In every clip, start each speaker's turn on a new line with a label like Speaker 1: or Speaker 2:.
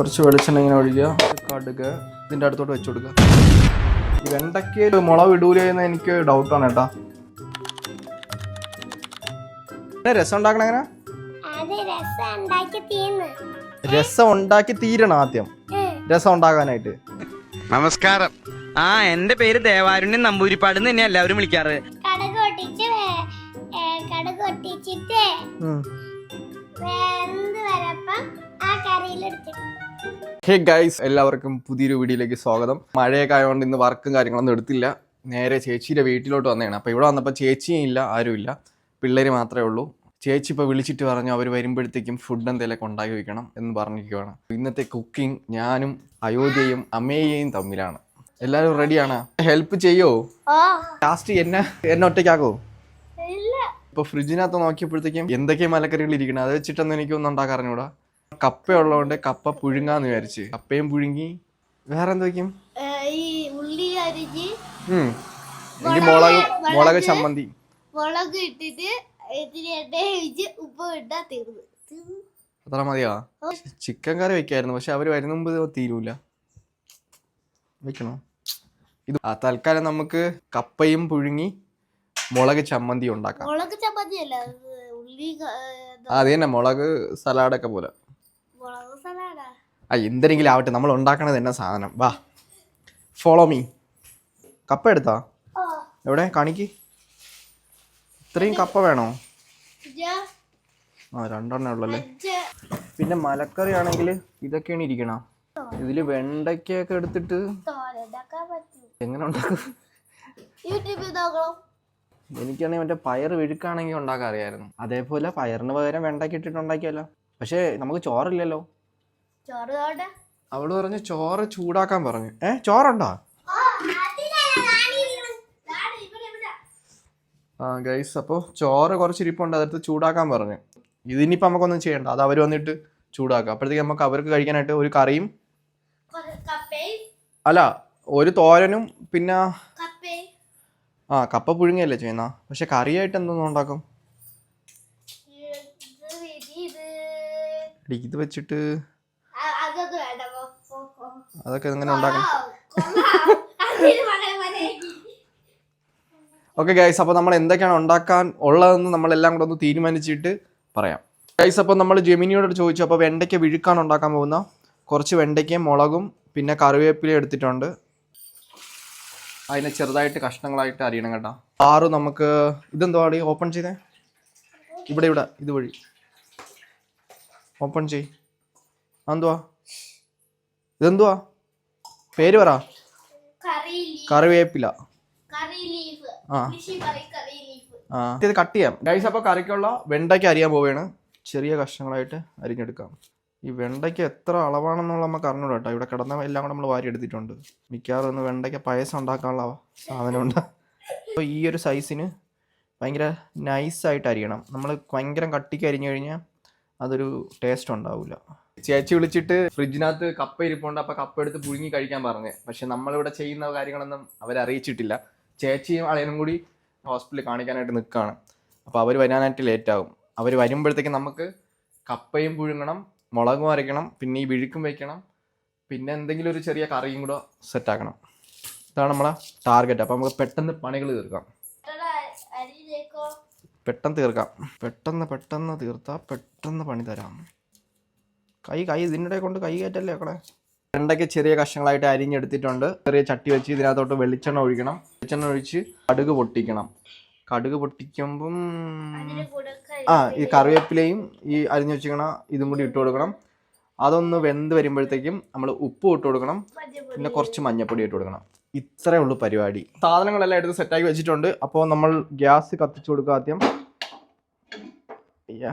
Speaker 1: കുറച്ച് വെളിച്ചെണ്ണ ഇങ്ങനെ ഒഴിക്കുക കടുക് ഇതിന്റെ അടുത്തോട്ട് വെച്ച് കൊടുക്കുക. ഈ വെണ്ടയ്ക്ക് മുളക് ഇടൂലേ എന്ന് എനിക്ക് ഡൗട്ടാണ് കേട്ടാ. രസം ഉണ്ടാക്കണ എങ്ങനെ?
Speaker 2: അത് രസം ഉണ്ടാക്കി
Speaker 1: തീരണം ആദ്യം. രസം ഉണ്ടാക്കാനായിട്ട്.
Speaker 3: നമസ്കാരം. ആ എന്റെ പേര് ദേവാരുണ്യൻ നമ്പൂരിപ്പാട് എന്ന് തന്നെ എല്ലാവരും വിളിക്കാറ്.
Speaker 1: ഹേ ഗൈസ് എല്ലാവർക്കും പുതിയൊരു വീഡിയോയിലേക്ക് സ്വാഗതം. മഴയൊക്കെ ആയതുകൊണ്ട് ഇന്ന് വർക്കും കാര്യങ്ങളൊന്നും എടുത്തില്ല. നേരെ ചേച്ചിയുടെ വീട്ടിലോട്ട് വന്നതാണ്. അപ്പോൾ ഇവിടെ വന്നപ്പോൾ ചേച്ചിയും ഇല്ല ആരുമില്ല പിള്ളേർ മാത്രമേ ഉള്ളൂ. ചേച്ചി ഇപ്പോൾ വിളിച്ചിട്ട് പറഞ്ഞു അവർ വരുമ്പോഴത്തേക്കും ഫുഡ് എന്തെങ്കിലുമൊക്കെ ഉണ്ടാക്കി വയ്ക്കണം എന്ന് പറഞ്ഞിരിക്കുകയാണ് ഇന്നത്തെ കുക്കിംഗ് ഞാനും അയോധ്യയും അമ്മയെയും തമ്മിലാണ്. എല്ലാവരും റെഡിയാണ് ഹെൽപ്പ് ചെയ്യോ? ലാസ്റ്റ് എന്നെ എന്നെ ഒറ്റയ്ക്കാക്കോ? ഇപ്പൊ ഫ്രിഡ്ജിനകത്ത് നോക്കിയപ്പോഴത്തേക്കും എന്തൊക്കെ മലക്കറികൾ ഇരിക്കണം? അത് വെച്ചിട്ടൊന്നും എനിക്കൊന്നും ഉണ്ടാക്കാൻ അറിഞ്ഞൂടാ കപ്പ ഉള്ളതുകൊണ്ട് കപ്പ പുഴുങ്ങാന്ന് വിചാരിച്ച്. കപ്പയും പുഴുങ്ങി. വേറെ
Speaker 2: എന്തൊക്കെയും ഈ ഉള്ളി അരിഞ്ഞ്.
Speaker 1: എനിക്ക് മുളക് മുളക് ചമ്മന്തി.
Speaker 2: മുളക് ഇട്ടിട്ട് ഉപ്പ് ഇട്ടാ തീർന്നു.
Speaker 1: അത്ര മതിയാ? ചിക്കൻ കറി വെക്കായിരുന്നു പക്ഷെ അവർ വരുന്ന മുമ്പ് തീരൂല. വെക്കണോ? ഇത് ആ തൽക്കാലം നമുക്ക് കപ്പയും പുഴുങ്ങി മുളക് ചമ്മന്തി ഉണ്ടാക്കാം.
Speaker 2: മുളക് ചമ്മന്തി അല്ല ഉള്ളി
Speaker 1: അത് തന്നെ മുളക് സലാഡൊക്കെ പോലെ. ആ എന്തെങ്കിലും ആവട്ടെ നമ്മൾ ഉണ്ടാക്കണത് തന്നെ സാധനം. വാ. ഫോളോ മീ കപ്പ എടുത്താ? എവിടെ? കാണിക്ക്. ഇത്രയും കപ്പ വേണോ? ആ രണ്ടെണ്ണേ ഉള്ളല്ലേ? പിന്നെ മലക്കറി ആണെങ്കിൽ ഇതൊക്കെയാണ് ഇരിക്കണ. ഇതിൽ വെണ്ടയ്ക്കൊക്കെ എടുത്തിട്ട് എങ്ങനെ ഉണ്ടാക്കും? എനിക്കാണെങ്കിൽ മറ്റേ പയർ വിഴുക്കാണെങ്കിൽ ഉണ്ടാക്കാൻ അറിയായിരുന്നു. അതേപോലെ പയറിന് പകരം വെണ്ടയ്ക്ക് ഇട്ടിട്ട് ഉണ്ടാക്കിയല്ലോ പക്ഷേ നമുക്ക് ചോറില്ലല്ലോ. അവൾ പറഞ്ഞു ചോറ് ചൂടാക്കാൻ പറഞ്ഞു. ഏ ചോറുണ്ടോ? ആ ഗൈസ് അപ്പോൾ ചോറ് കുറച്ച് ഇരിപ്പുണ്ട് അതെടുത്ത് ചൂടാക്കാൻ പറഞ്ഞു. ഇതിനിപ്പോൾ നമുക്കൊന്നും ചെയ്യണ്ട അത് അവർ വന്നിട്ട് ചൂടാക്കുക അപ്പോഴത്തേക്ക് നമുക്ക് അവർക്ക് കഴിക്കാനായിട്ട് ഒരു കറിയും അല്ല ഒരു തോരനും പിന്നെ ആ കപ്പ പുഴുങ്ങിയല്ലേ ചെയ്യുന്ന? പക്ഷെ കറിയായിട്ട് എന്തൊന്നും ഉണ്ടാക്കും? എടി, ഇത് വെച്ചിട്ട്. അതൊക്കെ എങ്ങനെ ഉണ്ടാക്കണം. ഓക്കെ ഗൈസ് അപ്പോൾ നമ്മൾ എന്തൊക്കെയാണ് ഉണ്ടാക്കാൻ ഉള്ളതെന്ന് നമ്മളെല്ലാം കൂടെ ഒന്ന് തീരുമാനിച്ചിട്ട് പറയാം. ഗൈസ് അപ്പോൾ നമ്മൾ ജെമിനിയോട് ചോദിച്ചു അപ്പോൾ വെണ്ടയ്ക്ക വിഴുക്കാൻ ഉണ്ടാക്കാൻ പോകുന്ന? കുറച്ച് വെണ്ടയ്ക്കയും മുളകും പിന്നെ കറിവേപ്പിലയും എടുത്തിട്ടുണ്ട്. അതിനെ ചെറുതായിട്ട് കഷ്ണങ്ങളായിട്ട് അരിയണം കേട്ടോ. ആറ് നമുക്ക് ഇതെന്തുവാടി ഓപ്പൺ ചെയ്തേ? ഇവിടെ ഇവിടെ ഇതുവഴി. ഓപ്പൺ ചെയ് എന്തുവാ ഇതെന്തുവാ? പേര് പറ. കറിവേപ്പില. ആ. ഇത് കട്ട് ചെയ്യാം. ഗൈസ് അപ്പോൾ കറിക്കുള്ള വെണ്ടയ്ക്ക അരിയാൻ പോവുകയാണ്. ചെറിയ കഷ്ണങ്ങളായിട്ട് അരിഞ്ഞെടുക്കാം. ഈ വെണ്ടയ്ക്ക എത്ര അളവാണെന്നുള്ള നമുക്ക് അറിഞ്ഞൂടാ കേട്ടോ ഇവിടെ കിടന്ന എല്ലാം കൂടെ നമ്മൾ വാരി എടുത്തിട്ടുണ്ട് മിക്കവാറും ഒന്ന് വെണ്ടയ്ക്ക പായസം ഉണ്ടാക്കാനുള്ള സാധനമുണ്ട്. അപ്പോൾ ഈ ഒരു സൈസിന് ഭയങ്കര നൈസായിട്ട് അരിയണം. നമ്മൾ ഭയങ്കര കട്ടിക്ക് അരിഞ്ഞു കഴിഞ്ഞാൽ അതൊരു ടേസ്റ്റ് ഉണ്ടാവില്ല ചേച്ചി വിളിച്ചിട്ട് ഫ്രിഡ്ജിനകത്ത് കപ്പ ഇരിപ്പുണ്ട് അപ്പോൾ കപ്പ എടുത്ത് പുഴുങ്ങി കഴിക്കാൻ പറഞ്ഞ്. പക്ഷെ നമ്മളിവിടെ ചെയ്യുന്ന കാര്യങ്ങളൊന്നും അവരറിയിച്ചിട്ടില്ല. ചേച്ചിയും അളയനും കൂടി ഹോസ്പിറ്റലിൽ കാണിക്കാനായിട്ട് നിൽക്കുകയാണ് അപ്പോൾ അവർ വരാനായിട്ട് ലേറ്റ് ആകും അവർ വരുമ്പോഴത്തേക്ക് നമുക്ക് കപ്പയും പുഴുങ്ങണം മുളകും അരയ്ക്കണം പിന്നെ ഈ വിഴുക്കും വയ്ക്കണം പിന്നെ എന്തെങ്കിലും ഒരു ചെറിയ കറിയും കൂടെ സെറ്റാക്കണം ഇതാണ് നമ്മളെ ടാർഗറ്റ് അപ്പോൾ നമുക്ക് പെട്ടെന്ന് പണികൾ തീർക്കാം. പെട്ടെന്ന് തീർക്കാം. പെട്ടെന്ന് പെട്ടെന്ന് തീർത്താൽ പെട്ടെന്ന് പണി തരാം. കൈ കൈ ഇതിന്റെ കൊണ്ട് കൈ കയറ്റല്ലേ അക്കടെ വെണ്ടയ്ക്ക് ചെറിയ കഷ്ണങ്ങളായിട്ട് അരിഞ്ഞെടുത്തിട്ടുണ്ട്. ചെറിയ ചട്ടി വെച്ച് ഇതിനകത്തോട്ട് വെളിച്ചെണ്ണ ഒഴിക്കണം. വെളിച്ചെണ്ണ ഒഴിച്ച് കടുക് പൊട്ടിക്കണം. കടുക് പൊട്ടിക്കുമ്പം ആ ഈ കറിവേപ്പിലയും ഈ അരിഞ്ഞു വെച്ചിരിക്കണ ഇതും കൂടി ഇട്ട് കൊടുക്കണം. അതൊന്ന് വെന്ത് വരുമ്പോഴത്തേക്കും നമ്മൾ ഉപ്പ് ഇട്ട് കൊടുക്കണം. പിന്നെ കുറച്ച് മഞ്ഞപ്പൊടി ഇട്ട് കൊടുക്കണം. ഇത്രേ ഉള്ളൂ പരിപാടി. സാധനങ്ങളെല്ലാം എടുത്ത് സെറ്റാക്കി വെച്ചിട്ടുണ്ട്. അപ്പോൾ നമ്മൾ ഗ്യാസ് കത്തിച്ചു കൊടുക്കുക ആദ്യം. അയ്യാ.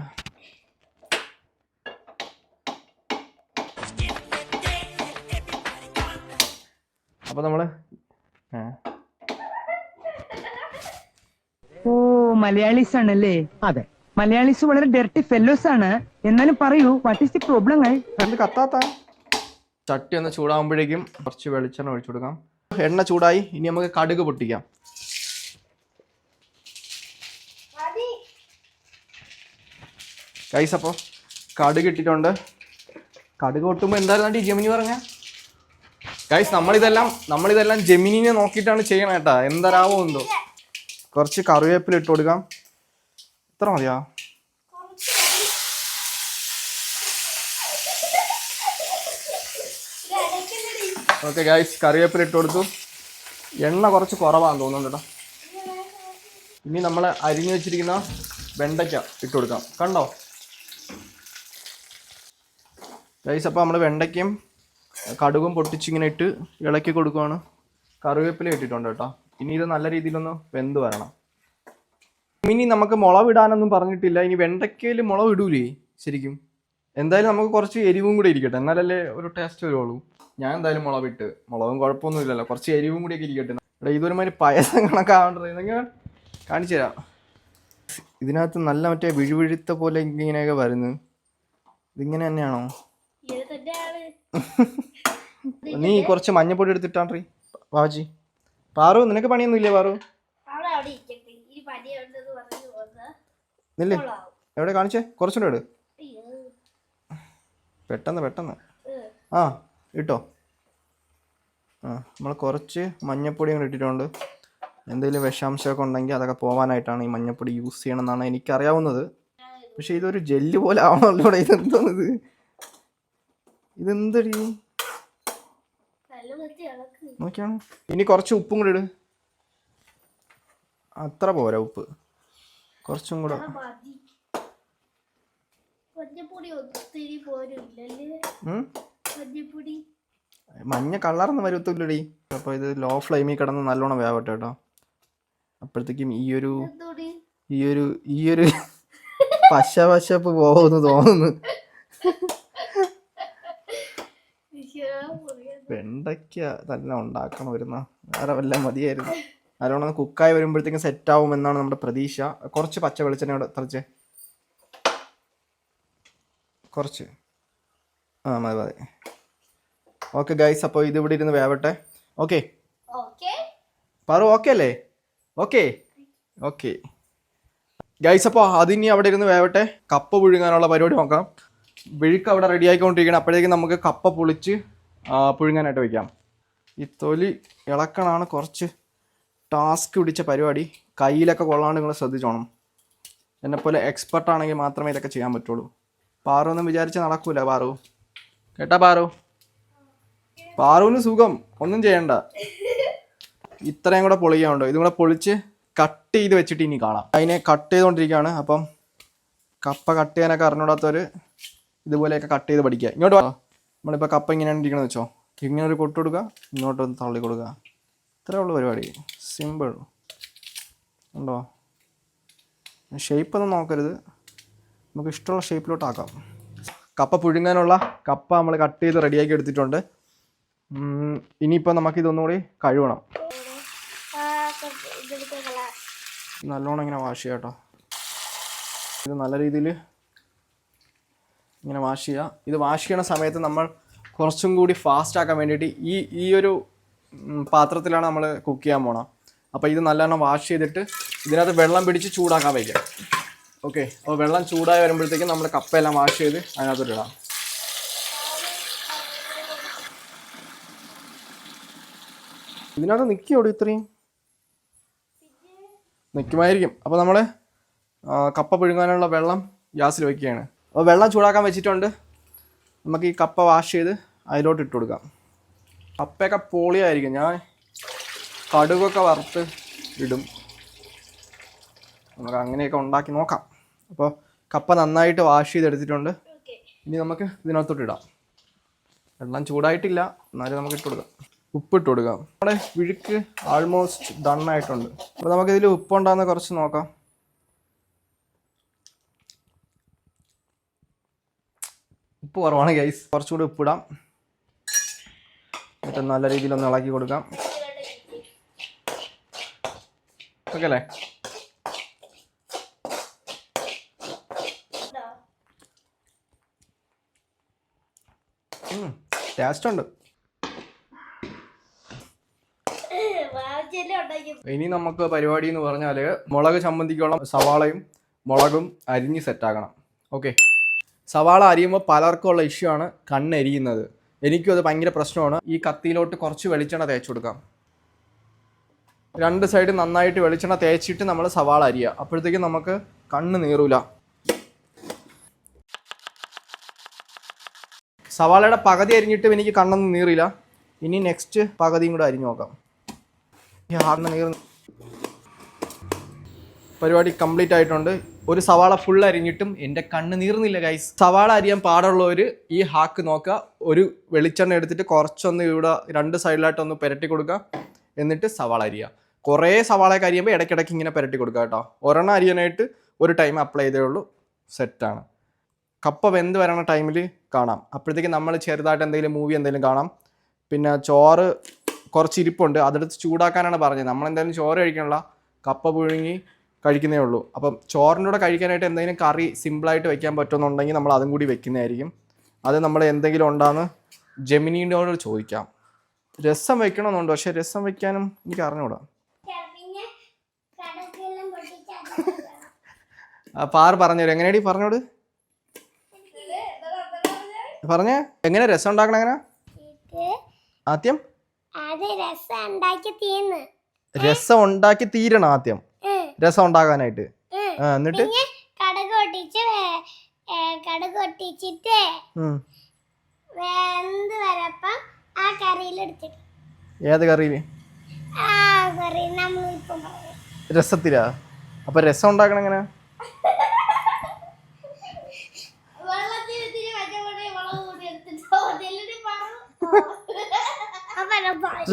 Speaker 1: അപ്പോൾ നമ്മൾ
Speaker 4: ഓ മലയാളീസ് ആണല്ലേ? അതെ. മലയാളീസ് വളരെ ഡെർട്ടി ഫെല്ലോസ് ആണ്. എന്നാലും പറയൂ വാട്ട് ഈസ് ദി പ്രോബ്ലം
Speaker 1: കത്താത്ത? ചട്ടി ഒന്ന് ചൂടാകുമ്പോഴേക്കും കുറച്ച് വെളിച്ചെണ്ണ ഒഴിച്ചു കൊടുക്കാം. എണ്ണ ചൂടായി. ഇനി നമുക്ക് കടുക് പൊട്ടിക്കാം. കൈസ് അപ്പോൾ കടുക് ഇട്ടിട്ടുണ്ട്. കടുക് പൊട്ടുമ്പോൾ എന്തായിരുന്നു ഈ ജെമിനി പറഞ്ഞ? ഗൈസ് നമ്മളിതെല്ലാം നമ്മളിതെല്ലാം ജമിനിനെ നോക്കിയിട്ടാണ് ചെയ്യണം കേട്ടാ. എന്തരാവോ എന്തോ. കുറച്ച് കറിവേപ്പില ഇട്ട് കൊടുക്കാം. ഇത്ര മതിയാ? ഓക്കെ ഗായ്സ് കറിവേപ്പില ഇട്ട് കൊടുത്തു. എണ്ണ കുറച്ച് കുറവാണെന്ന് തോന്നുന്നു കേട്ടോ ഇനി നമ്മൾ അരിഞ്ഞു വെച്ചിരിക്കുന്ന വെണ്ടയ്ക്ക ഇട്ട് കൊടുക്കാം. കണ്ടോ? ഗൈസ് അപ്പോൾ നമ്മൾ വെണ്ടയ്ക്കയും കടുകും പൊട്ടിച്ചിങ്ങനെ ഇട്ട് ഇളക്കി കൊടുക്കുവാണ്. കറിവേപ്പില ഇട്ടിട്ടുണ്ട് കേട്ടോ ഇനി ഇത് നല്ല രീതിയിലൊന്ന് വെന്ത് വരണം. ഇനി നമുക്ക് മുളക് ഇടാനൊന്നും പറഞ്ഞിട്ടില്ല. ഇനി വെണ്ടയ്ക്കയിൽ മുളക് ഇടൂലേ ശരിക്കും. എന്തായാലും നമുക്ക് കുറച്ച് എരിവും കൂടി ഇരിക്കട്ടെ. എന്നാലല്ലേ ഒരു ടേസ്റ്റ് വരുള്ളൂ. ഞാൻ എന്തായാലും മുളക് ഇട്ട് മുളകും കുഴപ്പമൊന്നും ഇല്ലല്ലോ കുറച്ച് എരിവും കൂടിയൊക്കെ ഇരിക്കട്ടെ ഇവിടെ ഇതൊരുമാതിരി പായസം കണക്കാവേണ്ടത് ഇതൊക്കെ കാണിച്ചു തരാം. ഇതിനകത്ത് നല്ല മറ്റേ വിഴുവിഴുത്ത പോലെ ഇങ്ങനെയൊക്കെ വരുന്നത് ഇതിങ്ങനെ തന്നെയാണോ? നീ കുറച്ച് മഞ്ഞപ്പൊടി എടുത്തിട്ടാണ്ടി ബാബാജി. പാറു നിനക്ക് പണിയൊന്നും ഇല്ലേ പാറു എവിടെ കാണിച്ചേ? കുറച്ചുകൂടെ പെട്ടെന്ന് പെട്ടെന്ന്. ആ. ഇട്ടോ? ആ നമ്മൾ കുറച്ച് മഞ്ഞപ്പൊടി കൂടെ ഇട്ടിട്ടുണ്ട്. എന്തെങ്കിലും വിഷാംശമൊക്കെ ഉണ്ടെങ്കിൽ അതൊക്കെ പോകാനായിട്ടാണ് ഈ മഞ്ഞപ്പൊടി യൂസ് ചെയ്യണമെന്നാണ് എനിക്കറിയാവുന്നത്. പക്ഷെ ഇതൊരു ജെല്ല് പോലെ ആവണല്ലോ ഇത് ഇതെന്തോന്നത്? ഇതെന്തടി? നോക്കിയാണ്? ഇനി കുറച്ച് ഉപ്പും കൂടെ ഇട്. അത്ര പോരാ ഉപ്പ്. കുറച്ചും കൂടെ.
Speaker 2: മഞ്ഞപ്പൊടി ഒത്തിരി പോരില്ലല്ലേ?
Speaker 1: ഉം?
Speaker 2: മഞ്ഞപ്പൊടി.
Speaker 1: മഞ്ഞ കളറൊന്നും വരുത്തില്ലടി. അപ്പോൾ ഇത് ലോ ഫ്ലെയിമിൽ കിടന്ന് നല്ലോണം വേവട്ടെ കേട്ടോ. അപ്പോഴത്തേക്കും ഈ ഒരു
Speaker 2: ഈയൊരു
Speaker 1: ഈ ഒരു ഈ ഒരു പശ പശപ്പ് പോകുമെന്ന് തോന്നുന്നു. വെണ്ടയ്ക്ക തന്നെ ഉണ്ടാക്കണം വരുന്ന. വേറെ വല്ല മതിയായിരുന്നു. നല്ലോണം കുക്കായി വരുമ്പോഴത്തേക്കും സെറ്റ് ആവും എന്നാണ് നമ്മുടെ പ്രതീക്ഷ. കുറച്ച് പച്ച വെളിച്ചെണ്ണ ഇവിടെ തെറിച്ചേ. കുറച്ച്. ആ മതി മതി. ഓക്കെ ഗൈസ് അപ്പോൾ ഇത് ഇവിടെ ഇരുന്ന് വേവട്ടെ. ഓക്കെ
Speaker 2: ഓക്കെ
Speaker 1: പറു ഓക്കെ അല്ലേ? ഓക്കെ ഓക്കെ ഗൈസ് അപ്പോൾ അതിനി അവിടെ ഇരുന്ന് വേവട്ടെ. കപ്പ പുഴുങ്ങാനുള്ള പരിപാടി നോക്കാം. വിഴുക്ക് അവിടെ റെഡി ആയിക്കൊണ്ടിരിക്കണം അപ്പോഴേക്കും നമുക്ക് കപ്പ പൊളിച്ച് പുഴുങ്ങാനായിട്ട് വയ്ക്കാം. ഈ തൊലി ഇളക്കണാണ് കുറച്ച് ടാസ്ക് പിടിച്ച പരിപാടി. കയ്യിലൊക്കെ കൊള്ളാണ്ട് നിങ്ങൾ ശ്രദ്ധിച്ചോണം. എന്നെപ്പോലെ എക്സ്പെർട്ട് ആണെങ്കിൽ മാത്രമേ ഇതൊക്കെ ചെയ്യാൻ പറ്റുള്ളൂ. പാറു ഒന്നും വിചാരിച്ച് നടക്കൂല പാറു. കേട്ടാ പാറു? പാറുവിന് സുഖം. ഒന്നും ചെയ്യണ്ട. ഇത്രയും കൂടെ പൊളിക്കാനുണ്ടോ ഇതും കൂടെ പൊളിച്ച് കട്ട് ചെയ്ത് വെച്ചിട്ട് ഇനി കാണാം. അതിനെ കട്ട് ചെയ്തുകൊണ്ടിരിക്കുകയാണ് അപ്പം കപ്പ കട്ട് ചെയ്യാനൊക്കെ അറിഞ്ഞൂടാത്തവർ ഇതുപോലെയൊക്കെ കട്ട് ചെയ്ത് പഠിക്കുക. ഇങ്ങോട്ട് വാ. നമ്മളിപ്പോൾ കപ്പ ഇങ്ങനെയാണ് ഇരിക്കണമെന്ന് വെച്ചോ. ഇങ്ങനെ ഒരു കൊട്ട് കൊടുക്കുക ഇങ്ങോട്ടൊന്ന് തള്ളി കൊടുക്കുക. ഇത്രേ ഉള്ളൂ പരിപാടി. സിമ്പിൾ ഉണ്ടോ? ഷേപ്പൊന്നും നോക്കരുത്. നമുക്ക് ഇഷ്ടമുള്ള ഷേപ്പിലോട്ട് ആക്കാം. കപ്പ പുഴുങ്ങാനുള്ള കപ്പ നമ്മൾ കട്ട് ചെയ്ത് റെഡിയാക്കി എടുത്തിട്ടുണ്ട്. ഇനിയിപ്പോൾ നമുക്ക് ഇതൊന്നുകൂടി കഴുകണം. നല്ലോണം ഇങ്ങനെ വാഷ് ചെയ്യാം കേട്ടോ. ഇത് നല്ല രീതിയിൽ ഇങ്ങനെ വാഷ് ചെയ്യുക ഇത് വാഷ് ചെയ്യണ സമയത്ത് നമ്മൾ കുറച്ചും കൂടി ഫാസ്റ്റ് ആക്കാൻ വേണ്ടിയിട്ട് ഈ ഈ ഒരു പാത്രത്തിലാണ് നമ്മൾ കുക്ക് ചെയ്യാൻ പോണം അപ്പോൾ ഇത് നല്ലോണം വാഷ് ചെയ്തിട്ട് ഇതിനകത്ത് വെള്ളം പിടിച്ച് ചൂടാക്കാൻ വയ്ക്കാം. ഓക്കെ അപ്പോൾ വെള്ളം ചൂടായി വരുമ്പോഴത്തേക്കും നമ്മൾ കപ്പയെല്ലാം വാഷ് ചെയ്ത് അതിനകത്തോട്ട് ഇടാം. ഇതിനകത്ത് നിൽക്കിയോട് ഇത്രയും? നിൽക്കുമായിരിക്കും അപ്പോൾ നമ്മൾ കപ്പ പിഴുങ്ങാനുള്ള വെള്ളം ഗ്യാസിൽ വയ്ക്കുകയാണ് അപ്പോൾ വെള്ളം ചൂടാക്കാൻ വെച്ചിട്ടുണ്ട്. നമുക്ക് ഈ കപ്പ വാഷ് ചെയ്ത് അതിലോട്ട് ഇട്ട് കൊടുക്കാം. കപ്പയൊക്കെ പോളിയായിരിക്കും. ഞാൻ കടുകൊക്കെ വറുത്ത് ഇടും. നമുക്ക് അങ്ങനെയൊക്കെ ഉണ്ടാക്കി നോക്കാം. അപ്പോൾ കപ്പ നന്നായിട്ട് വാഷ് ചെയ്തെടുത്തിട്ടുണ്ട്. ഇനി നമുക്ക് ഇതിനകത്തോട്ട് ഇടാം. വെള്ളം ചൂടായിട്ടില്ല. എന്നാലും നമുക്ക് ഇട്ട് കൊടുക്കാം. ഉപ്പ് ഇട്ട് കൊടുക്കാം. നമ്മുടെ വിഴുക്ക് ആൾമോസ്റ്റ് ഡൺ ആയിട്ടുണ്ട്. അപ്പോൾ നമുക്കിതിൽ ഉപ്പുണ്ടാകുന്ന കുറച്ച് നോക്കാം. ഉപ്പ് കുറവാണ് ഗൈസ് കുറച്ചുകൂടി ഉപ്പിടാം എന്നിട്ട് നല്ല രീതിയിൽ ഒന്ന് ഇളക്കി കൊടുക്കാം. ഓക്കെ അല്ലേ? ടേസ്റ്റ് ഉണ്ട്. ഇനി നമുക്ക് പരിപാടി എന്ന് പറഞ്ഞാൽ മുളക് ചമ്മന്തിക്കുള്ള സവാളയും മുളകും അരിഞ്ഞ് സെറ്റാക്കണം ഓക്കെ സവാള അരിയുമ്പോൾ പലർക്കും ഉള്ള ഇഷ്യൂ ആണ് കണ്ണെരിയുന്നത് എനിക്കും അത് ഭയങ്കര പ്രശ്നമാണ്. ഈ കത്തിയിലോട്ട് കുറച്ച് വെളിച്ചെണ്ണ തേച്ച് കൊടുക്കാം. രണ്ട് സൈഡ് നന്നായിട്ട് വെളിച്ചെണ്ണ തേച്ചിട്ട് നമ്മൾ സവാള അരിയുക അപ്പോഴത്തേക്കും നമുക്ക് കണ്ണ് നീറൂല. സവാളയുടെ പകുതി അരിഞ്ഞിട്ടും എനിക്ക് കണ്ണൊന്നും നീറില്ല ഇനി നെക്സ്റ്റ് പകുതിയും കൂടെ അരിഞ്ഞു നോക്കാം. പരിപാടി കംപ്ലീറ്റ് ആയിട്ടുണ്ട്. ഒരു സവാള ഫുൾ അരിഞ്ഞിട്ടും എന്റെ കണ്ണ് നീറുന്നില്ല ഗൈസ് സവാള അരിയാൻ പാടുള്ളവർ ഈ ഹാക്ക് നോക്കുക. ഒരു വെളിച്ചെണ്ണ എടുത്തിട്ട് കുറച്ചൊന്ന് ഇവിടെ രണ്ട് സൈഡിലായിട്ട് ഒന്ന് പുരട്ടി കൊടുക്കുക. എന്നിട്ട് സവാള അരിയുക. കുറേ സവാളയൊക്കെ അരിയുമ്പോൾ ഇടയ്ക്കിടയ്ക്ക് ഇങ്ങനെ പുരട്ടി കൊടുക്കുക കേട്ടോ. ഒരെണ്ണം അരിയാനായിട്ട് ഒരു ടൈം അപ്ലൈ ചെയ്തേ ഉള്ളൂ. സെറ്റാണ് കപ്പ വെന്ത് വരണ ടൈമിൽ കാണാം. അപ്പോഴത്തേക്ക് നമ്മൾ ചെറുതായിട്ട് എന്തെങ്കിലും മൂവി എന്തെങ്കിലും കാണാം. പിന്നെ ചോറ് കുറച്ച് ഇരിപ്പുണ്ട്. അതെടുത്ത് ചൂടാക്കാനാണ് പറഞ്ഞത്. നമ്മൾ എന്തായാലും ചോറ് കഴിക്കാനുള്ള കപ്പ പുഴുങ്ങി കഴിക്കുന്നേ ഉള്ളൂ. അപ്പം ചോറിന്റെ കൂടെ കഴിക്കാനായിട്ട് എന്തെങ്കിലും കറി സിമ്പിളായിട്ട് വെക്കാൻ പറ്റുമെന്നുണ്ടെങ്കിൽ നമ്മൾ അതും കൂടി വെക്കുന്നതായിരിക്കും. അത് നമ്മൾ എന്തെങ്കിലും ഉണ്ടാന്ന് ജെമിനീനോട് ചോദിക്കാം. രസം വെക്കണമെന്നുണ്ട്. പക്ഷേ രസം വെക്കാനും എനിക്ക് അറിഞ്ഞൂടാ.
Speaker 2: പിന്നെ കടക്കെല്ലാം പൊട്ടിച്ചാൽ
Speaker 1: ആ പാറ് പറഞ്ഞുതരും. എങ്ങനെയാടി പറഞ്ഞോട്? പറഞ്ഞേ എങ്ങനെ രസം ഉണ്ടാക്കണം എങ്ങനെ ആദ്യം?
Speaker 2: രസം ഉണ്ടാക്കി
Speaker 1: തീരണം ആദ്യം. രസം ഉണ്ടാക്കാനായിട്ട് എന്നിട്ട്?
Speaker 2: കടുക് കടുക്. വെന്ത് വരപ്പം ആ കറിയിൽ എടുത്തിട്ട്
Speaker 1: ഏത്
Speaker 2: കറിയിൽ
Speaker 1: രസത്തിലാ? അപ്പൊ രസം ഉണ്ടാക്കണം എങ്ങനെ
Speaker 2: വെള്ളത്തിൽ ഇത്തിരി മഞ്ഞപ്പൊടി മുളക് പൊടി എടുത്തിട്ട് അതിലൊരു പറ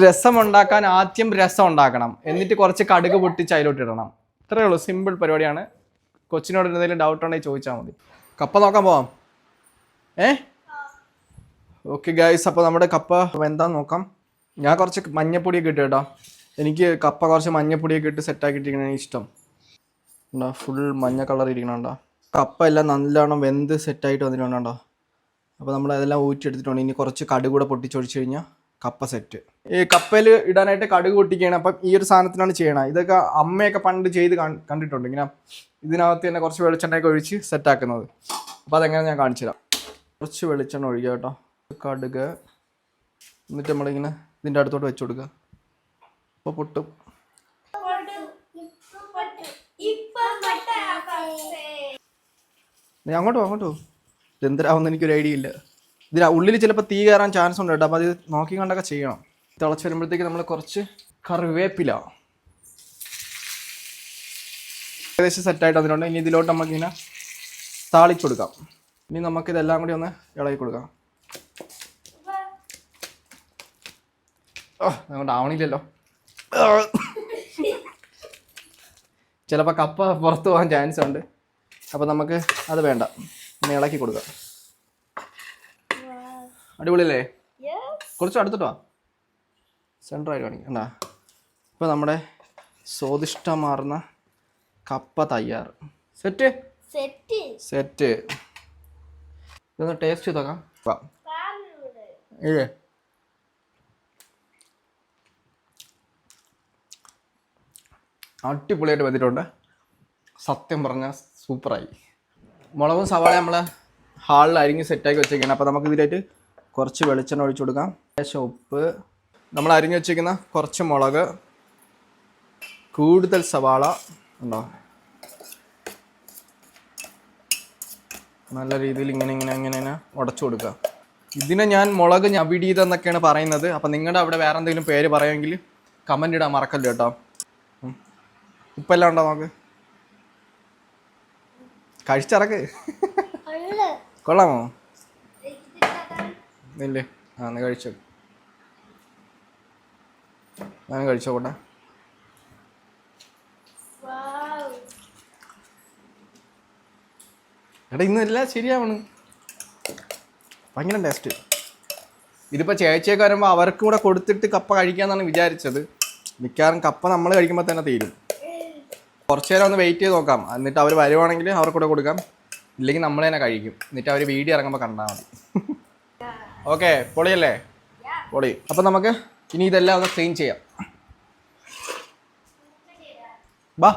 Speaker 1: രസം ഉണ്ടാക്കാൻ ആദ്യം രസം ഉണ്ടാക്കണം എന്നിട്ട് കുറച്ച് കടുക് പൊട്ടിച്ച് അതിലോട്ട് ഇടണം. ഇത്രയേ ഉള്ളൂ. സിമ്പിൾ പരിപാടിയാണ്. കൊച്ചിനോട് എന്തെങ്കിലും ഡൗട്ട് ഉണ്ടെങ്കിൽ ചോദിച്ചാൽ മതി. കപ്പ നോക്കാൻ പോവാം. ഏ? ഓക്കെ ഗൈസ് അപ്പോൾ നമ്മുടെ കപ്പ എന്താ നോക്കാം. ഞാൻ കുറച്ച് മഞ്ഞപ്പൊടിയൊക്കെ ഇട്ട് കേട്ടോ. എനിക്ക് കപ്പ കുറച്ച് മഞ്ഞപ്പൊടിയൊക്കെ ഇട്ട് സെറ്റാക്കിയിട്ടിരിക്കണ ഇഷ്ടം. ഉണ്ടോ ഫുൾ മഞ്ഞ കളർ ഇരിക്കണുണ്ടോ കപ്പ എല്ലാം നല്ലോണം വെന്ത് സെറ്റായിട്ട് വന്നിട്ടുണ്ടോ അപ്പോൾ നമ്മൾ അതെല്ലാം ഊറ്റിയെടുത്തിട്ടുണ്ട്. ഇനി കുറച്ച് കടുകൂടെ കൂടെ പൊട്ടിച്ചൊഴിച്ച് കഴിഞ്ഞാൽ കപ്പ സെറ്റ് ഈ കപ്പയിൽ ഇടാനായിട്ട് കടുക് പൊട്ടിക്കുകയാണ്. അപ്പം ഈ ഒരു സാധനത്തിനാണ് ചെയ്യണത് ഇതൊക്കെ അമ്മയൊക്കെ പണ്ട് ചെയ്ത് കണ്ടിട്ടുണ്ട്. ഇങ്ങനെ ഇതിനകത്ത് തന്നെ കുറച്ച് വെളിച്ചെണ്ണയൊക്കെ ഒഴിച്ച് സെറ്റാക്കുന്നത് അപ്പോൾ അതെങ്ങനെ ഞാൻ കാണിച്ചു തരാം. കുറച്ച് വെളിച്ചെണ്ണ ഒഴിക്കുക കേട്ടോ. കടുക്. എന്നിട്ട് നമ്മളിങ്ങനെ ഇതിന്റെ അടുത്തോട്ട് വെച്ച് കൊടുക്കുക. അപ്പോൾ പൊട്ടും. അങ്ങോട്ടോ അങ്ങോട്ട്. ഇതെന്തരാവുന്ന എനിക്കൊരു ഐഡിയ ഇല്ല. ഇതിന് ഉള്ളിൽ ചിലപ്പോൾ തീ കയറാൻ ചാൻസ് ഉണ്ട് കേട്ടോ. അപ്പോൾ അത് നോക്കി കണ്ടൊക്കെ ചെയ്യണം. തിളച്ച് വരുമ്പോഴത്തേക്ക് നമ്മൾ കുറച്ച് കറിവേപ്പില ഏകദേശം സെറ്റായിട്ട് വന്നിട്ടുണ്ട്. ഇനി ഇതിലോട്ട് നമുക്കിങ്ങനെ താളിച്ചു കൊടുക്കാം ഇനി നമുക്കിതെല്ലാം കൂടി ഒന്ന് ഇളകി കൊടുക്കാം. അതുകൊണ്ട് ആവണില്ലല്ലോ. ചിലപ്പോൾ കപ്പ പുറത്ത് പോകാൻ ചാൻസ് ഉണ്ട്. അപ്പോൾ നമുക്ക് അത് വേണ്ട. ഇനി ഇളക്കി കൊടുക്കാം. അടിപൊളിയല്ലേ? കുറച്ച് അടുത്തിട്ടോ? സെന്ററായിട്ട് കാണിക്കാം എന്താ ഇപ്പോൾ നമ്മുടെ സ്വാദിഷ്ടമാർന്ന കപ്പ തയ്യാർ. സെറ്റ്?
Speaker 2: സെറ്റ്.
Speaker 1: സെറ്റ്. ഇതൊന്ന് ടേസ്റ്റ് ചെയ്ത് നോക്കാം. അടിപൊളിയായിട്ട് വന്നിട്ടുണ്ട് സത്യം പറഞ്ഞാൽ സൂപ്പറായി. മുളകും സവാള നമ്മൾ ഹാളിൽ അരിഞ്ഞ് സെറ്റാക്കി വെച്ചേക്കാണ്. അപ്പോൾ നമുക്ക് ഇതിലായിട്ട് കുറച്ച് വെളിച്ചെണ്ണ ഒഴിച്ചു കൊടുക്കാം. ലേശം ഉപ്പ്. നമ്മൾ അരിഞ്ഞു വെച്ചിരിക്കുന്ന കുറച്ച് മുളക്. കൂടുതൽ സവാള ഉണ്ടോ? നല്ല രീതിയിൽ ഇങ്ങനെ ഇങ്ങനെ അങ്ങനെ ഇങ്ങനെ ഉടച്ചു കൊടുക്കുക. ഇതിനെ ഞാൻ മുളക് ഞവിടീത് എന്നൊക്കെയാണ് പറയുന്നത്. അപ്പം നിങ്ങളുടെ അവിടെ വേറെ എന്തെങ്കിലും പേര് പറയുമെങ്കിൽ കമന്റ് ഇടാൻ മറക്കല്ലോ കേട്ടോ. ഉപ്പെല്ലാം ഉണ്ടോ നമുക്ക്? കഴിച്ചിറക്ക്. കൊള്ളാമോ? ഇല്ലേ? ആ നീ കഴിച്ചോ. ഞാൻ കഴിച്ചോട്ടെ എടാ ഇന്ന് എല്ലാം ശരിയാവണ്. ഭയങ്കര ടേസ്റ്റ് ഇതിപ്പോൾ ചേച്ചിയൊക്കെ വരുമ്പോൾ അവർക്ക് കൂടെ കൊടുത്തിട്ട് കപ്പ കഴിക്കാന്നാണ് വിചാരിച്ചത്. മിക്കവാറും കപ്പ നമ്മൾ കഴിക്കുമ്പോൾ തന്നെ തീരും. കുറച്ച് നേരം ഒന്ന് വെയിറ്റ് ചെയ്ത് നോക്കാം. എന്നിട്ട് അവർ വരുവാണെങ്കിൽ അവർക്ക് കൂടെ കൊടുക്കാം. ഇല്ലെങ്കിൽ നമ്മൾ തന്നെ കഴിക്കും. എന്നിട്ട് അവർ വീഡിയോ ഇറങ്ങുമ്പോൾ കണ്ടാൽ മതി. ഓക്കെ പൊളിയല്ലേ? പൊളി. അപ്പം നമുക്ക് ഇനി ഇതെല്ലാം ഒന്ന് ക്ലീൻ ചെയ്യാം. ബാ.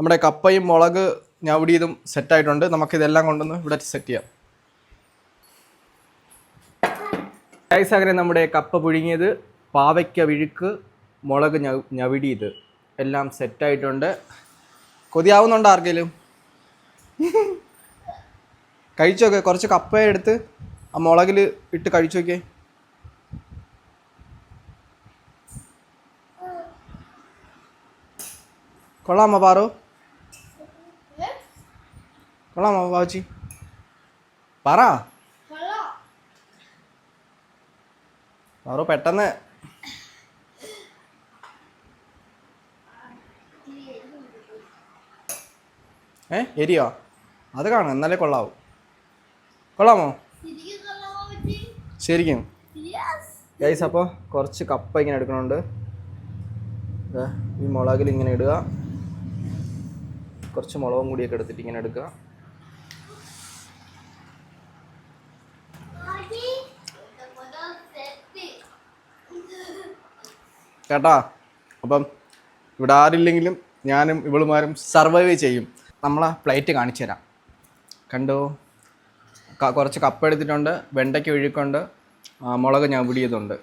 Speaker 1: നമ്മുടെ കപ്പയും മുളക് ഞവടിയതും സെറ്റായിട്ടുണ്ട് നമുക്കിതെല്ലാം കൊണ്ടൊന്ന് ഇവിടെ സെറ്റ് ചെയ്യാം. ഗൈസ് അങ്ങനെ നമ്മുടെ കപ്പ പുഴുങ്ങിയത് പാവയ്ക്ക വിഴുക്ക് മുളക് ഞവിടിയത് എല്ലാം സെറ്റായിട്ടുണ്ട് കൊതിയാവുന്നുണ്ടോ ആർക്കെങ്കിലും കഴിച്ചോക്കെ കുറച്ച് കപ്പ എടുത്ത് ആ മുളകിൽ ഇട്ട് കഴിച്ചു നോക്കിയേ. കൊള്ളാമോ പാറു? കൊള്ളാമോ ബാബുച്ചി പറ. പാറു പെട്ടെന്ന്. ഏ എരിയോ? അത് കാണാം എന്നാലേ കൊള്ളാവൂ. കൊള്ളാമോ?
Speaker 2: ശരിക്കും?
Speaker 1: ഗൈസ് അപ്പോൾ കുറച്ച് കപ്പ ഇങ്ങനെ എടുക്കണുണ്ട്. ഈ മുളകിൽ ഇങ്ങനെ ഇടുക. കുറച്ച് മുളകും കൂടിയൊക്കെ എടുത്തിട്ട് ഇങ്ങനെ എടുക്കുക. കേട്ടാ? അപ്പം ഇവിടെ ആരില്ലെങ്കിലും ഞാനും ഇവളുമാരും സർവൈവ് ചെയ്യും. നമ്മളാ പ്ലേറ്റ് കാണിച്ചു തരാം കണ്ടോ? കുറച്ച് കപ്പ എടുത്തിട്ടുണ്ട് വെണ്ടയ്ക്ക് ഒഴുക്കുണ്ട് മുളക് ഞാൻ ഞവിടിയതുണ്ട്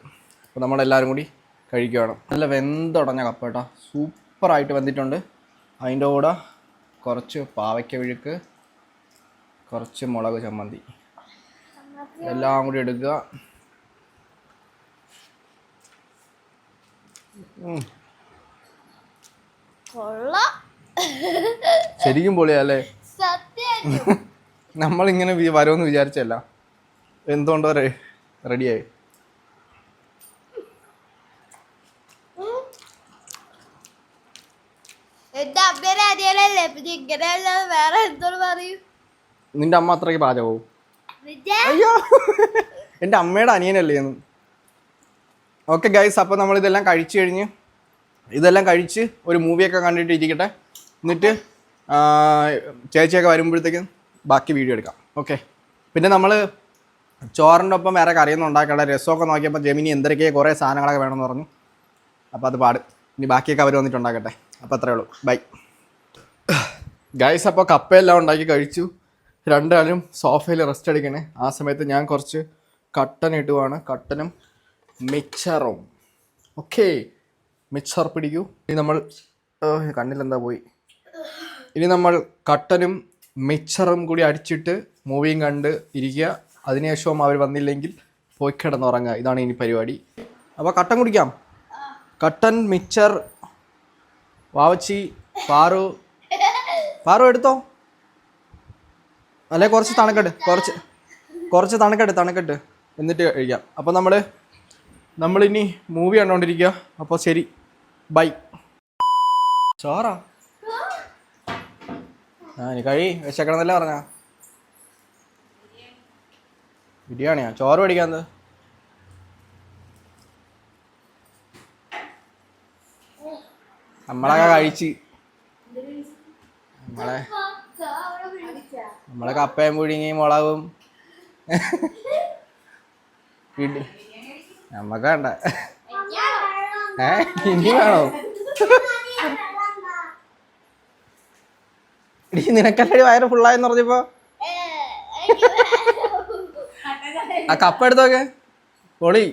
Speaker 1: അപ്പോൾ നമ്മളെല്ലാവരും കൂടി കഴിക്കുകയാണ് നല്ല വെന്തുടഞ്ഞ കപ്പ കേട്ടോ. സൂപ്പറായിട്ട് വെന്തിട്ടുണ്ട്. അതിന്റെ കൂടെ കുറച്ച് പാവയ്ക്ക ഒഴുക്ക് കുറച്ച് മുളക് ചമ്മന്തി. എല്ലാം കൂടി എടുക്കുക. ശരിക്കും പൊളിയല്ലേ?
Speaker 2: സത്യം
Speaker 1: നമ്മളിങ്ങനെ വരുമെന്ന് വിചാരിച്ചല്ല. എന്തുകൊണ്ടോ റെഡിയായി
Speaker 2: എന്റെ അമ്മേനെ പിന്നെ വേറെ എന്തോട് പറയും?
Speaker 1: നിന്റെ അമ്മ അത്രയ്ക്ക് പാചകവും.
Speaker 2: എന്റെ
Speaker 1: അയ്യോ! എന്റെ അമ്മയുടെ അനിയനല്ലേ എന്ന് ഓക്കെ ഗൈസ് അപ്പോൾ നമ്മളിതെല്ലാം കഴിച്ചു കഴിഞ്ഞ് ഇതെല്ലാം കഴിച്ച് ഒരു മൂവിയൊക്കെ കണ്ടിട്ട് ഇരിക്കട്ടെ. എന്നിട്ട് ചേച്ചിയൊക്കെ വരുമ്പോഴത്തേക്കും ബാക്കി വീഡിയോ എടുക്കാം. ഓക്കെ പിന്നെ നമ്മൾ ചോറിന്റെ ഒപ്പം വേറെ കറിയൊന്നും ഉണ്ടാക്കേണ്ട രസമൊക്കെ നോക്കിയപ്പോൾ ജെമിനി എന്തൊക്കെയാണ് കുറേ സാധനങ്ങളൊക്കെ വേണമെന്ന് പറഞ്ഞു. അപ്പോൾ അത് പാട്. ഇനി ബാക്കിയൊക്കെ അവർ വന്നിട്ട് ഉണ്ടാക്കട്ടെ. അപ്പോൾ അത്രേ ഉള്ളൂ. ബൈ ഗൈസ് അപ്പോൾ കപ്പയെല്ലാം ഉണ്ടാക്കി കഴിച്ചു. രണ്ടാളും സോഫയിൽ റെസ്റ്റ് എടുക്കണേ. ആ സമയത്ത് ഞാൻ കുറച്ച് കട്ടൻ ഇടുവാണ്. കട്ടനും മിച്ചറും. ഓക്കെ മിച്ചർ പിടിക്കൂ. ഇനി നമ്മൾ കണ്ണിലെന്താ പോയി? ഇനി നമ്മൾ കട്ടനും മിച്ചറും കൂടി അടിച്ചിട്ട് മൂവിയും കണ്ട് ഇരിക്കുക. അതിനുശേഷവും അവർ വന്നില്ലെങ്കിൽ പോയി കിടന്നുറങ്ങുക. ഇതാണ് ഇനി പരിപാടി. അപ്പോൾ കട്ടൻ കുടിക്കാം. കട്ടൻ മിച്ചർ വാവച്ചി പാറു. പാറു എടുത്തോ? അല്ലെ കുറച്ച് തണുക്കട്ട്. കുറച്ച് കുറച്ച് തണുക്കട്ട് തണുക്കട്ട്. എന്നിട്ട് കഴിക്കാം. അപ്പോൾ നമ്മൾ നമ്മളിനി മൂവി കണ്ടുകൊണ്ടിരിക്കുക അപ്പോൾ ശരി. ബൈ. ചോറാ. ആ ഇനി കഴി. വിശക്കണമെന്നല്ല പറഞ്ഞ? ബിരിയാണിയാ? ചോറ് പഠിക്കാന്ന് നമ്മളൊക്കെ കഴിച്ച്. നമ്മളെ നമ്മളെ കപ്പയും പുഴുങ്ങിയും മുളകും. നമ്മക്ക് വേണ്ട ഏ? ഇനി വേണോ? ഇടി നിനക്കല്ലടി വയറ് ഫുള്ളായെന്ന് പറഞ്ഞപ്പോ? ആ കപ്പ് എടുത്തോക്കെ പൊളി.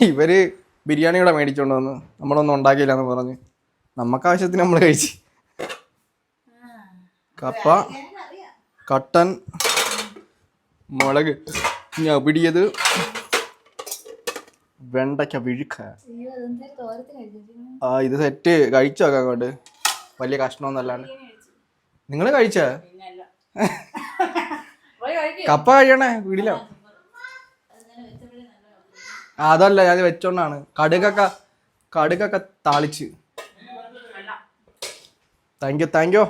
Speaker 1: ഇവർ ബിരിയാണി കൂടെ മേടിച്ചോണ്ട് വന്ന്. നമ്മളൊന്നും ഉണ്ടാക്കിയില്ലെന്ന് പറഞ്ഞ്. നമുക്ക് ആവശ്യത്തിന് നമ്മൾ കഴിച്ച്. കപ്പ കട്ടൻ മുളക്. ഞപിടിയത് വെണ്ടയ്ക്ക വിഴുക്ക. ആ ഇത് സെറ്റ് കഴിച്ചോക്കെ അങ്ങോട്ട്. വലിയ കഷ്ണമൊന്നും അല്ലാണ്ട് നിങ്ങൾ കഴിച്ച? കപ്പ കഴിയണേ വീടിലോ അതല്ല ഞാൻ വെച്ചോണ്ടാണ്. കടുകൊക്കെ കടുകൊക്കെ താളിച്ച്. Thank you thank you.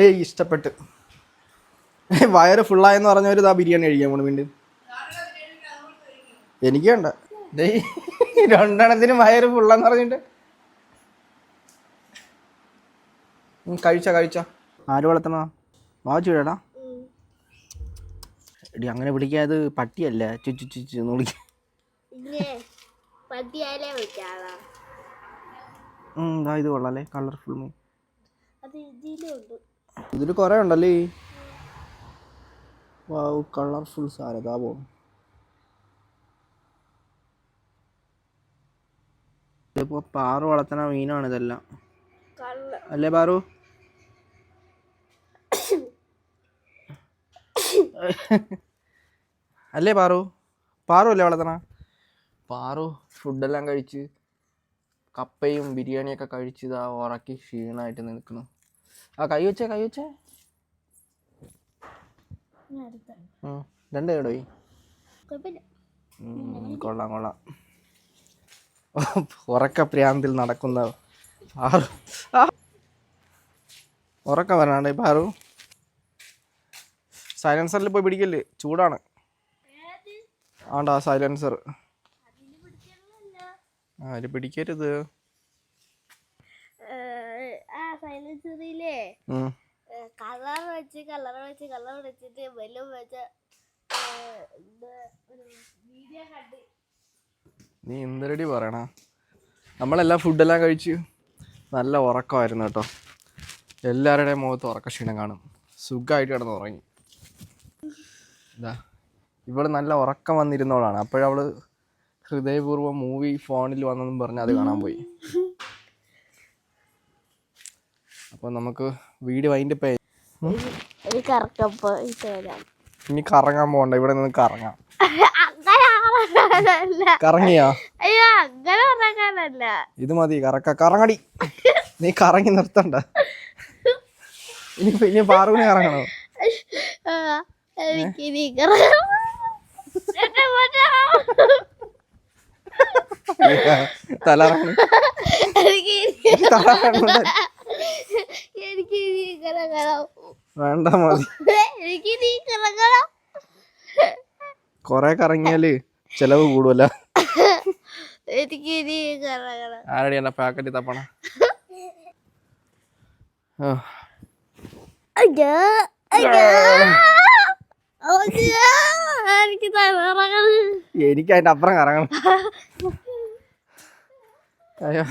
Speaker 1: ഏയ് ഇഷ്ടപ്പെട്ട്. വയറ് ഫുള്ളായെന്ന് പറഞ്ഞവർ ഇതാ ബിരിയാണി കഴിക്കാൻ പോണു വീണ്ടും. എനിക്ക് വേണ്ട രണ്ടെണ്ണത്തിന് വയറ് ഫുള്ളാന്ന് പറഞ്ഞിട്ട്. കഴിച്ച കഴിച്ച. ആര് വളർത്തണ വിടാടാ എടി അങ്ങനെ വിളിക്കാത് പട്ടിയല്ല? ചുച്ചു ചുച്ചു എന്ന് വിളിക്ക. ഇത് കൊള്ളാലേ കളർഫുൾ മീൻ. ഇതിൽ കുറേ ഉണ്ടല്ലേ? വാവ് കളർഫുൾ സാരതാ പോകും ഇതിപ്പോ പാറു വളർത്തണ മീനാണ് ഇതെല്ലാം അല്ലേ പാറു? അല്ലേ പാറു? പാറു അല്ലേ വളർത്തണ? പാറു ഫുഡെല്ലാം കഴിച്ച് കപ്പയും ബിരിയാണിയൊക്കെ കഴിച്ച് ഇതാ ഉറക്കി ക്ഷീണമായിട്ട് നിൽക്കണം ആ കൈ വെച്ചേ കൈ വെച്ചേ. രണ്ട് കേടോ
Speaker 2: കുഴപ്പമില്ല.
Speaker 1: കൊള്ളാം കൊള്ളാം. ഉറക്ക പ്രാന്തിൽ നടക്കുന്ന പാറു. ഉറക്കം വരാണ്ട് പാറു. സൈലൻസറിൽ പോയി പിടിക്കല്ലേ ചൂടാണ്. ആണ്ടാ സൈലൻസർ ആര് പിടിക്കരുത്.
Speaker 2: ആ. കളർ വെച്ച് കളർ വെച്ച് കളർ വെച്ചിട്ട് ബലൂൺ വെച്ച് വീഡിയോ കണ്ട്.
Speaker 1: നീ എന്തരടി പറയണ? നമ്മളെല്ലാം ഫുഡെല്ലാം കഴിച്ച് നല്ല ഉറക്കമായിരുന്നു കേട്ടോ. എല്ലാവരുടെയും മുഖത്ത് ഉറക്കക്ഷീണം കാണും. സുഖമായിട്ട് കിടന്ന് ഉറങ്ങി. ഇതാ ഇവൾ നല്ല ഉറക്കം വന്നിരുന്നവളാണ്. അപ്പോഴവൾ ഹൃദയപൂർവം മൂവി ഫോണിൽ വന്നെന്നും പറഞ്ഞ് അത് കാണാൻ പോയി. അപ്പോൾ നമുക്ക് വീട് പേ
Speaker 2: വരാം
Speaker 1: ഇനി കറങ്ങാൻ പോകണ്ട. ഇവിടെ നിന്ന് കറങ്ങാം. കറങ്ങിയോ? ഇത് മതി കറക്ക കറങ്ങടി. നീ കറങ്ങി നിർത്തണ്ട. ഇനി ഇനി പാറുവിനെ കറങ്ങണോ?
Speaker 2: ആ, എനിക്ക്
Speaker 1: വേണ്ട മതി.
Speaker 2: എനിക്ക്
Speaker 1: കൊറേ കറങ്ങിയാൽ ചെലവ് കൂടുവല്ല
Speaker 2: എനിക്ക്
Speaker 1: ആരടി എന്നെ പാക്കറ്റ് തപ്പണ?
Speaker 2: അയ്യോ അയ്യോ.
Speaker 1: എനിക്ക് അതിന്റെ അപ്പുറം കറങ്ങണം. അയ്യോ.